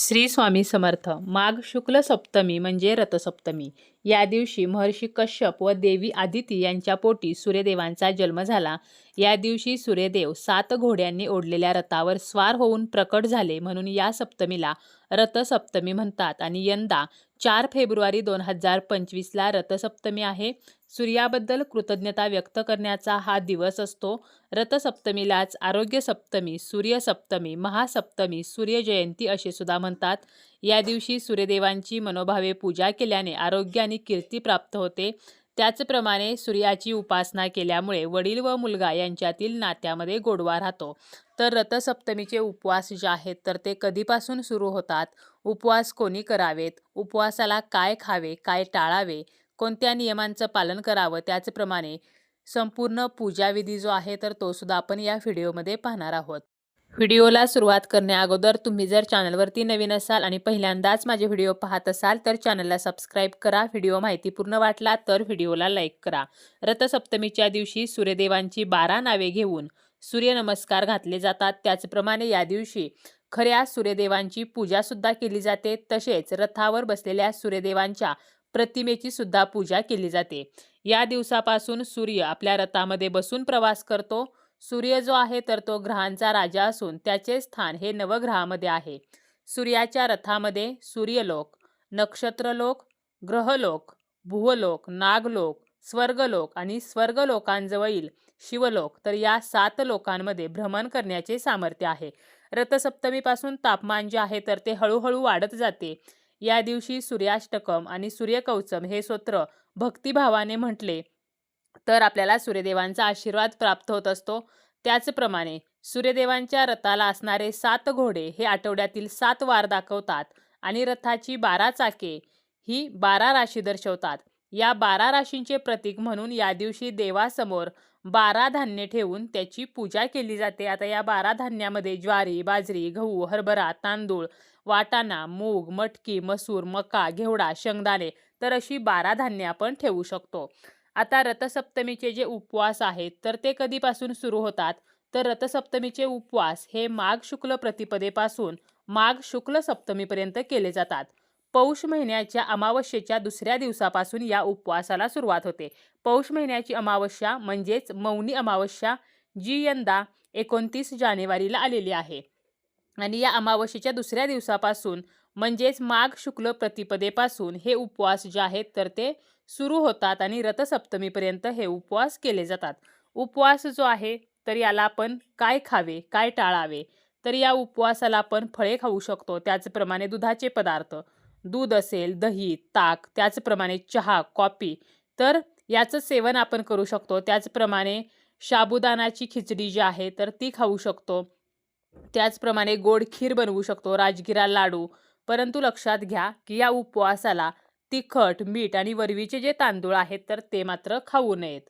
श्री स्वामी समर्थ. माघ शुक्ल सप्तमी म्हणजे रथसप्तमी. या दिवशी महर्षी कश्यप व देवी आदिती यांच्या पोटी सूर्यदेवांचा जन्म झाला. या दिवशी सूर्यदेव सात घोड्यांनी ओढलेल्या रथावर स्वार होऊन प्रकट झाले म्हणून या सप्तमीला रथसप्तमी म्हणतात. आणि यंदा चार फेब्रुवारी दोन हजार पंचवीसला रथसप्तमी आहे. सूर्याबद्दल कृतज्ञता व्यक्त करण्याचा हा दिवस असतो. रथसप्तमीलाच आरोग्य सप्तमी सूर्यसप्तमी महासप्तमी सूर्यजयंती असे सुद्धा म्हणतात. या दिवशी सूर्यदेवांची मनोभावे पूजा केल्याने आरोग्य आणि कीर्ती प्राप्त होते. त्याचप्रमाणे सूर्याची उपासना केल्यामुळे वडील व मुलगा यांच्यातील नात्यामध्ये गोडवा राहतो. तर रथसप्तमीचे उपवास जे आहेत तर ते कधीपासून सुरू होतात? उपवास कोणी करावेत? उपवासाला काय खावे? काय टाळावे? कोणत्या नियमांचं पालन करावं? त्याचप्रमाणे संपूर्ण पूजाविधी जो आहे तर तो सुद्धा आपण या व्हिडिओमध्ये पाहणार आहोत. व्हिडिओला सुरुवात करण्याअगोदर तुम्ही जर चॅनलवरती नवीन असाल आणि पहिल्यांदाच माझे व्हिडिओ पाहत असाल तर चॅनलला सबस्क्राईब करा. व्हिडिओ माहितीपूर्ण वाटला तर व्हिडिओला लाईक करा. रथसप्तमीच्या दिवशी सूर्यदेवांची बारा नावे घेऊन सूर्यनमस्कार घातले जातात. त्याचप्रमाणे या दिवशी खऱ्या सूर्यदेवांची पूजासुद्धा केली जाते. तसेच रथावर बसलेल्या सूर्यदेवांच्या प्रतिमेची सुद्धा पूजा केली जाते. या दिवसापासून सूर्य आपल्या रथामध्ये बसून प्रवास करतो. सूर्य जो आहे तर तो ग्रहांचा राजा असून त्याचे स्थान हे नवग्रहामध्ये आहे. सूर्याच्या रथामध्ये सूर्यलोक नक्षत्रलोक ग्रहलोक भुवलोक नागलोक स्वर्गलोक आणि स्वर्गलोकांजवळील शिवलोक तर या सात लोकांमध्ये भ्रमण करण्याचे सामर्थ्य आहे. रथसप्तमीपासून तापमान जे आहे तर ते हळूहळू वाढत जाते. या दिवशी सूर्याष्टकम आणि सूर्यकौचम हे स्तोत्र भक्तिभावाने म्हटले तर आपल्याला सूर्यदेवांचा आशीर्वाद प्राप्त होत असतो. त्याचप्रमाणे सूर्यदेवांच्या रथाला असणारे सात घोडे हे आठवड्यातील सात वार दाखवतात आणि रथाची बारा चाके ही बारा राशी दर्शवतात. या बारा राशींचे प्रतीक म्हणून या दिवशी देवासमोर बारा धान्य ठेवून त्याची पूजा केली जाते. आता या बारा धान्यामध्ये ज्वारी बाजरी गहू हरभरा तांदूळ वाटाणा मूग मटकी मसूर मका घेवडा शेंगदाणे तर अशी बारा धान्य आपण ठेवू शकतो. आता रथसप्तमीचे जे उपवास आहेत तर ते कधीपासून सुरू होतात? तर रथसप्तमीचे उपवास हे माघ शुक्ल प्रतिपदेपासून माघ शुक्ल सप्तमीपर्यंत केले जातात. पौष महिन्याच्या अमावस्येच्या दुसऱ्या दिवसापासून या उपवासाला सुरुवात होते. पौष महिन्याची अमावस्या म्हणजेच मौनी अमावस्या जी यंदा एकोणतीस जानेवारीला आलेली आहे. आणि या अमावस्येच्या दुसऱ्या दिवसापासून म्हणजेच माघ शुक्ल प्रतिपदेपासून हे उपवास जे आहेत तर ते सुरू होतात आणि रथसप्तमीपर्यंत हे उपवास केले जातात. उपवास जो आहे तर याला आपण काय खावे काय टाळावे? तर या उपवासाला आपण फळे खाऊ शकतो त्याचप्रमाणे दुधाचे पदार्थ. दूध असेल दही ताक त्याचप्रमाणे चहा कॉफी तर याचं सेवन आपण करू शकतो. त्याचप्रमाणे शाबुदानाची खिचडी जी आहे तर ती खाऊ शकतो. त्याचप्रमाणे गोड खीर बनवू शकतो राजगिरा लाडू. परंतु लक्षात घ्या की या उपवासाला तिखट मीठ आणि वरवीचे जे तांदूळ आहेत तर ते मात्र खाऊ नयेत.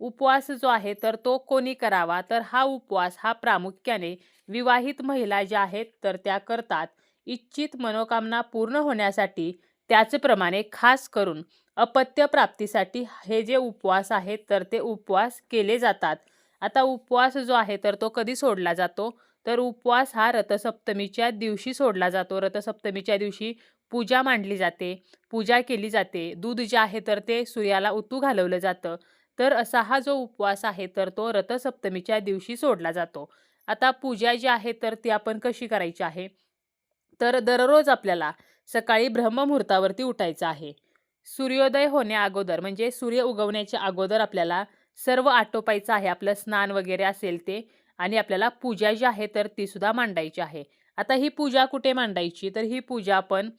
उपवास जो आहे तर तो कोणी करावा? तर हा उपवास हा प्रामुख्याने विवाहित महिला ज्या आहेत तर त्या करतात. इच्छित मनोकामना पूर्ण होण्यासाठी त्याचप्रमाणे खास करून अपत्य प्राप्तीसाठी हे जे उपवास आहेत तर ते उपवास केले जातात. आता उपवास जो आहे तर तो कधी सोडला जातो? तर उपवास हा रथसप्तमीच्या दिवशी सोडला जातो. रथसप्तमीच्या दिवशी पूजा मांडली जाते पूजा केली जाते. दूध जे आहे तर ते सूर्याला उतू घालवलं जातं. तर असा हा जो उपवास आहे तर तो रथसप्तमीच्या दिवशी सोडला जातो. आता पूजा जी आहे तर ती आपण कशी करायची आहे? तर दररोज आपल्याला सकाळी ब्रह्ममुहूर्तावरती उठायचं आहे. सूर्योदय होण्या अगोदर म्हणजे सूर्य उगवण्याच्या अगोदर आपल्याला सर्व आटोपायचं आहे. आपलं स्नान वगैरे असेल ते आणि आपल्याला पूजा जी आहे तर ती सुद्धा मांडायची आहे. आता ही पूजा कुठे मांडायची? तर ही पूजा आपण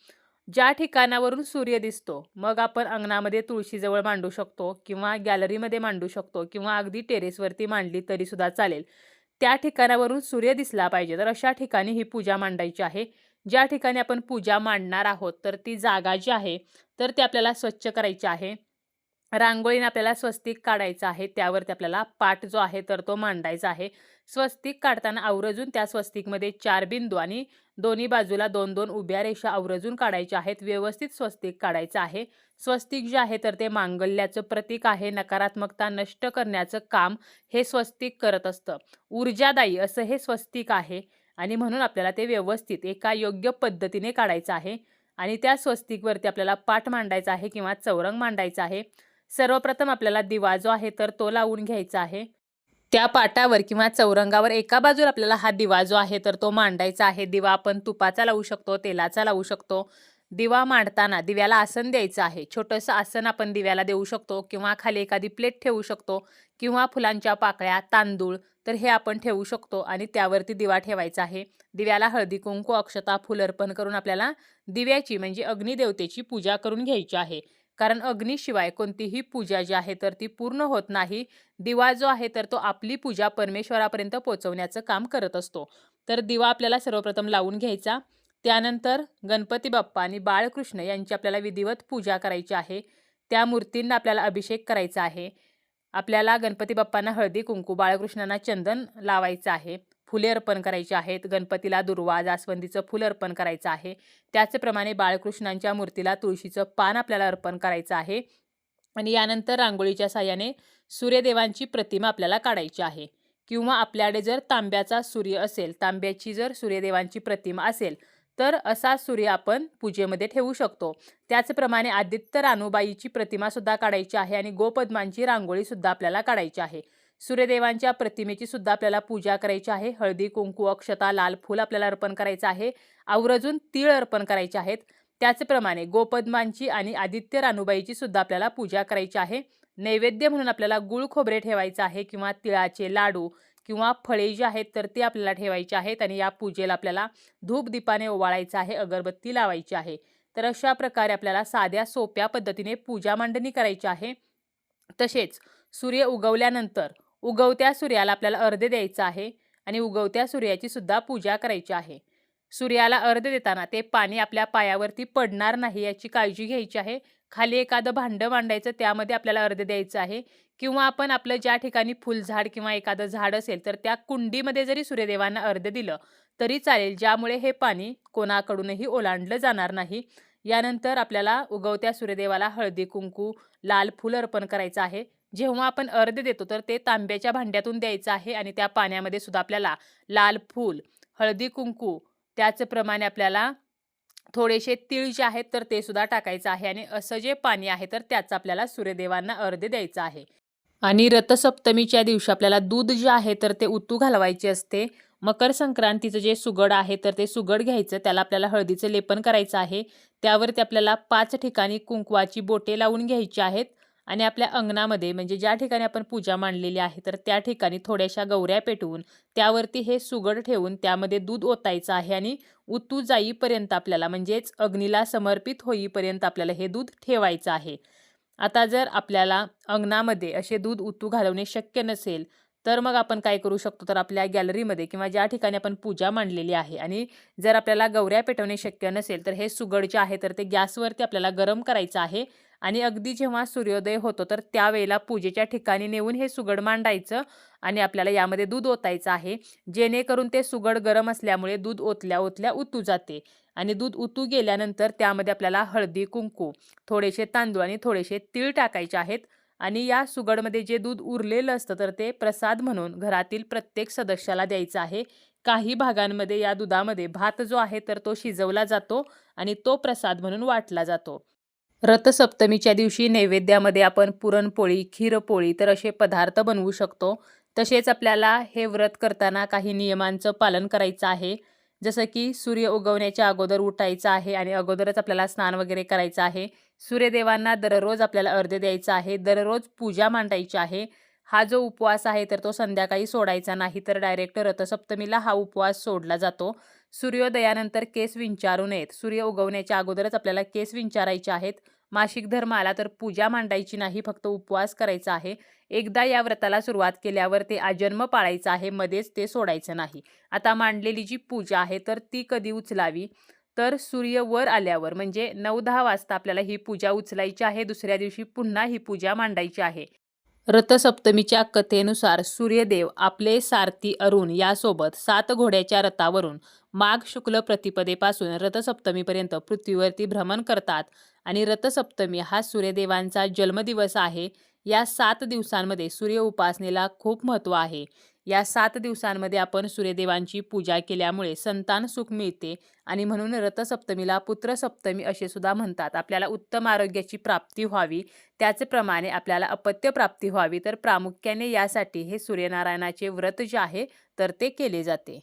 ज्या ठिकाणावरून सूर्य दिसतो मग आपण अंगणामध्ये तुळशीजवळ मांडू शकतो किंवा गॅलरीमध्ये मांडू शकतो किंवा अगदी टेरेसवरती मांडली तरीसुद्धा चालेल. त्या ठिकाणावरून सूर्य दिसला पाहिजे. तर अशा ठिकाणी ही पूजा मांडायची आहे. ज्या ठिकाणी आपण पूजा मांडणार आहोत तर ती जागा जी आहे तर ती आपल्याला स्वच्छ करायची आहे. रांगोळीने आपल्याला स्वस्तिक काढायचं आहे त्यावरती आपल्याला पाठ जो आहे तर तो मांडायचा आहे. स्वस्तिक काढताना आवर्जून त्या स्वस्तिकमध्ये चार बिंदू आणि दोन्ही बाजूला दोन दोन उभ्या रेषा आवरजून काढायच्या आहेत. व्यवस्थित स्वस्तिक काढायचं आहे. स्वस्तिक जे आहे तर ते मांगल्याचं प्रतीक आहे. नकारात्मकता नष्ट करण्याचं काम हे स्वस्तिक करत असतं. ऊर्जादायी असं हे स्वस्तिक आहे. आणि म्हणून आपल्याला ते व्यवस्थित एका योग्य पद्धतीने काढायचं आहे. आणि त्या स्वस्तिकवरती आपल्याला पाठ मांडायचा आहे किंवा चौरंग मांडायचा आहे. सर्वप्रथम आपल्याला दिवा जो आहे तर तो लावून घ्यायचा आहे. त्या पाटावर किंवा चौरंगावर एका बाजूला आपल्याला हा दिवा जो आहे तर तो मांडायचा आहे. दिवा आपण तुपाचा लावू शकतो तेलाचा लावू शकतो. दिवा मांडताना दिव्याला आसन द्यायचं आहे. छोटंसं आसन आपण दिव्याला देऊ शकतो किंवा खाली एखादी प्लेट ठेवू शकतो किंवा फुलांच्या पाकळ्या तांदूळ तर हे आपण ठेवू शकतो आणि त्यावरती दिवा ठेवायचा आहे. दिव्याला हळदी कुंकू अक्षता फुल अर्पण करून आपल्याला दिव्याची म्हणजे अग्निदेवतेची पूजा करून घ्यायची आहे. कारण अग्नीशिवाय कोणतीही पूजा जी आहे तर ती पूर्ण होत नाही. दिवा जो आहे तर तो आपली पूजा परमेश्वरापर्यंत पोचवण्याचं काम करत असतो. तर दिवा आपल्याला सर्वप्रथम लावून घ्यायचा. त्यानंतर गणपती बाप्पा आणि बाळकृष्ण यांची आपल्याला विधिवत पूजा करायची आहे. त्या मूर्तींना आपल्याला अभिषेक करायचा आहे. आपल्याला गणपती बाप्पांना हळदी कुंकू बाळकृष्णांना चंदन लावायचं आहे. फुले अर्पण करायची आहेत. गणपतीला दुर्वा जास्वंदीचं फुलं अर्पण करायचं आहे. त्याचप्रमाणे बाळकृष्णांच्या मूर्तीला तुळशीचं पान आपल्याला अर्पण करायचं आहे. आणि यानंतर रांगोळीच्या साह्याने सूर्यदेवांची प्रतिमा आपल्याला काढायची आहे. किंवा आपल्याकडे जर तांब्याचा सूर्य असेल तांब्याची जर सूर्यदेवांची प्रतिमा असेल तर असा सूर्य आपण पूजेमध्ये ठेवू शकतो. त्याचप्रमाणे आदित्य रानूबाईची प्रतिमासुद्धा काढायची आहे आणि गोपद्मांची रांगोळीसुद्धा आपल्याला काढायची आहे. सूर्यदेवांच्या प्रतिमेची सुद्धा आपल्याला पूजा करायची आहे. हळदी कुंकू अक्षता लाल फूल आपल्याला अर्पण करायचं आहे. आवर्जून तीळ अर्पण करायचे आहेत. त्याचप्रमाणे गोपद्मांची आणि आदित्य रानूबाईची सुद्धा आपल्याला पूजा करायची आहे. नैवेद्य म्हणून आपल्याला गुळ खोबरे ठेवायचं आहे किंवा तिळाचे लाडू किंवा फळे जी आहेत तर ते आपल्याला ठेवायचे आहेत आणि या पूजेला आपल्याला धूप दीपाने ओवाळायचं आहे अगरबत्ती लावायची आहे. तर अशा प्रकारे आपल्याला साध्या सोप्या पद्धतीने पूजा मांडणी करायची आहे. तसेच सूर्य उगवल्यानंतर उगवत्या सूर्याला आपल्याला अर्ध द्यायचं आहे आणि उगवत्या सूर्याची सुद्धा पूजा करायची आहे. सूर्याला अर्ध देताना ते पाणी आपल्या पायावरती पडणार नाही याची काळजी घ्यायची आहे. खाली एखादं भांडं मांडायचं त्यामध्ये आपल्याला अर्ध द्यायचं आहे. किंवा आपण आपलं ज्या ठिकाणी फुलझाड किंवा एखादं झाड असेल तर त्या कुंडीमध्ये जरी सूर्यदेवांना अर्ध दिलं तरी चालेल ज्यामुळे हे पाणी कोणाकडूनही ओलांडलं जाणार नाही. यानंतर आपल्याला उगवत्या सूर्यदेवाला हळदी कुंकू लाल फूल अर्पण करायचं आहे. जेव्हा आपण अर्ध देतो तर ते तांब्याच्या भांड्यातून द्यायचं आहे आणि त्या पाण्यामध्ये सुद्धा आपल्याला लाल फूल हळदी कुंकू त्याचप्रमाणे आपल्याला थोडेसे तीळ जे आहेत तर ते सुद्धा टाकायचं आहे आणि असं जे पाणी आहे तर त्याचं आपल्याला सूर्यदेवांना अर्ध द्यायचं आहे. आणि रथसप्तमीच्या दिवशी आपल्याला दूध जे आहे तर ते उतू घालवायचे असते. मकर संक्रांतीचं जे सुगड आहे तर ते सुगड घ्यायचं त्याला आपल्याला हळदीचं लेपन करायचं आहे. त्यावरती आपल्याला पाच ठिकाणी कुंकवाची बोटे लावून घ्यायची आहेत. आणि आपल्या अंगणामध्ये म्हणजे ज्या ठिकाणी आपण पूजा मांडलेली आहे तर त्या ठिकाणी थोड्याशा गौऱ्या पेटवून त्यावरती हे सुगड ठेवून त्यामध्ये दूध ओतायचं आहे आणि उतू जाईपर्यंत आपल्याला म्हणजेच अग्नीला समर्पित होईपर्यंत आपल्याला हे दूध ठेवायचं आहे. आता जर आपल्याला अंगणामध्ये असे दूध उतू घालवणे शक्य नसेल तर मग आपण काय करू शकतो? तर आपल्या गॅलरीमध्ये किंवा ज्या ठिकाणी आपण पूजा मांडलेली आहे आणि जर आपल्याला गौऱ्या पेटवणे शक्य नसेल तर हे सुगड जे आहे तर ते गॅसवरती आपल्याला गरम करायचं आहे. आणि अगदी जेव्हा सूर्योदय होतो तर त्यावेळेला पूजेच्या ठिकाणी नेऊन हे सुगड मांडायचं आणि आपल्याला यामध्ये दूध ओतायचं आहे. जेणेकरून ते सुगड गरम असल्यामुळे दूध ओतल्या ओतल्या उतू जाते आणि दूध उतू गेल्यानंतर त्यामध्ये आपल्याला हळदी कुंकू थोडेसे तांदूळ आणि थोडेसे तीळ टाकायचे आहेत आणि या सुगडमध्ये जे दूध उरलेलं असतं तर ते प्रसाद म्हणून घरातील प्रत्येक सदस्याला द्यायचं आहे. काही भागांमध्ये या दुधामध्ये भात जो आहे तर तो शिजवला जातो आणि तो प्रसाद म्हणून वाटला जातो. रथसप्तमीच्या दिवशी नैवेद्यामध्ये आपण पुरणपोळी खीरपोळी तर असे पदार्थ बनवू शकतो. तसेच आपल्याला हे व्रत करताना काही नियमांचं पालन करायचं आहे. जसं की सूर्य उगवण्याच्या अगोदर उठायचं आहे आणि अगोदरच आपल्याला स्नान वगैरे करायचं आहे. सूर्यदेवांना दररोज आपल्याला अर्ध द्यायचं आहे. दररोज पूजा मांडायची आहे. हा जो उपवास आहे तर तो संध्याकाळी सोडायचा नाही. तर डायरेक्ट रथसप्तमीला हा उपवास सोडला जातो. सूर्योदयानंतर केस विंचारू नयेत. सूर्य उगवण्याच्या अगोदरच आपल्याला केस विंचारायचे आहेत. मासिक धर्म आला तर पूजा मांडायची नाही फक्त उपवास करायचा आहे. एकदा या व्रताला सुरुवात केल्यावर ते आजन्म पाळायचं आहे मध्येच ते सोडायचं नाही. आता मांडलेली जी पूजा आहे तर ती कधी उचलावी? तर सूर्य वर आल्यावर म्हणजे नऊ दहा वाजता आपल्याला ही पूजा उचलायची आहे. दुसऱ्या दिवशी पुन्हा ही पूजा मांडायची आहे. रथसप्तमीच्या कथेनुसार सूर्यदेव आपले सारथी अरुण यासोबत सात घोड्याच्या रथावरून माघ शुक्ल प्रतिपदेपासून रथसप्तमीपर्यंत पृथ्वीवरती भ्रमण करतात. आणि रथसप्तमी हा सूर्यदेवांचा जन्मदिवस आहे. या सात दिवसांमध्ये सूर्य उपासनेला खूप महत्त्व आहे. या सात दिवसांमध्ये आपण सूर्यदेवांची पूजा केल्यामुळे संतान सुख मिळते आणि म्हणून रथसप्तमीला पुत्रसप्तमी असे सुद्धा म्हणतात. आपल्याला उत्तम आरोग्याची प्राप्ती व्हावी त्याचप्रमाणे आपल्याला अपत्य प्राप्ती व्हावी तर प्रामुख्याने यासाठी हे सूर्यनारायणाचे व्रत जे आहे तर ते केले जाते.